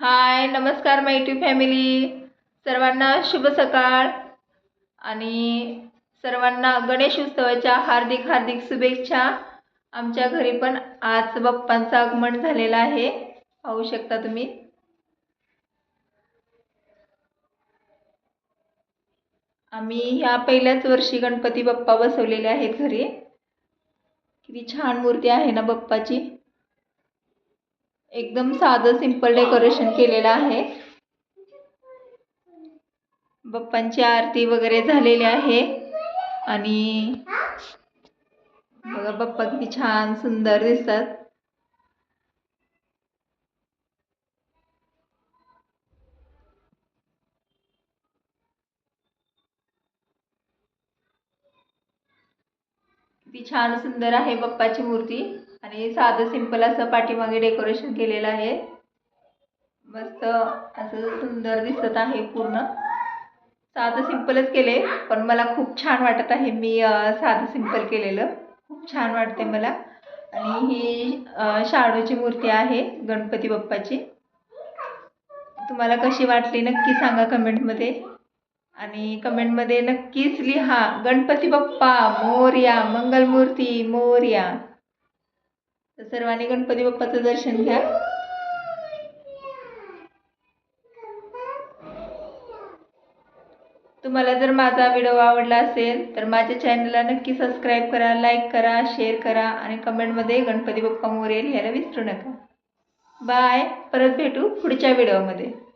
हाय नमस्कार माय YouTube family सर्वांना शुभ सकाळ. आणि सर्वांना गणेश उत्सवाच्या हार्दिक हार्दिक शुभेच्छा. आमच्या घरी पण आज बाप्पांचं आगमन झालेलं आहे. पाहू शकता तुम्ही. आम्ही ह्या पहिल्याच वर्षी गणपती बाप्पा बसवलेले आहेत घरी. किती छान मूर्ती आहे ना बाप्पाची. एकदम साधं सिंपल डेकोरेशन केलेलं आहे. बाप्पांची आरती वगैरे झालेली आहे. आणि बघा बाप्पा किती छान सुंदर दिसतात. किती छान सुंदर आहे बाप्पाची मूर्ती. आणि साधं सिंपल असं पाठीमागे डेकोरेशन केलेलं आहे. मस्त असं सुंदर दिसत आहे पूर्ण. साधं सिंपलच केले पण मला खूप छान वाटत आहे मी साधं सिंपल केलेलं. खूप छान वाटते मला. आणि ही शाडूची मूर्ती आहे गणपती बाप्पाची. तुम्हाला कशी वाटली नक्की सांगा कमेंटमध्ये. आणि कमेंटमध्ये नक्कीच लिहा गणपती बाप्पा मोर्या मंगलमूर्ती मोर्या. तर सर्वांनी गणपती बाप्पाचं दर्शन घ्या. तुम्हाला जर माझा व्हिडिओ आवडला असेल तर माझ्या चॅनलला नक्की सबस्क्राईब करा लाईक करा शेअर करा आणि कमेंटमध्ये गणपती बाप्पा मोरे लिहायला विसरू नका. बाय. परत भेटू पुढच्या व्हिडिओमध्ये.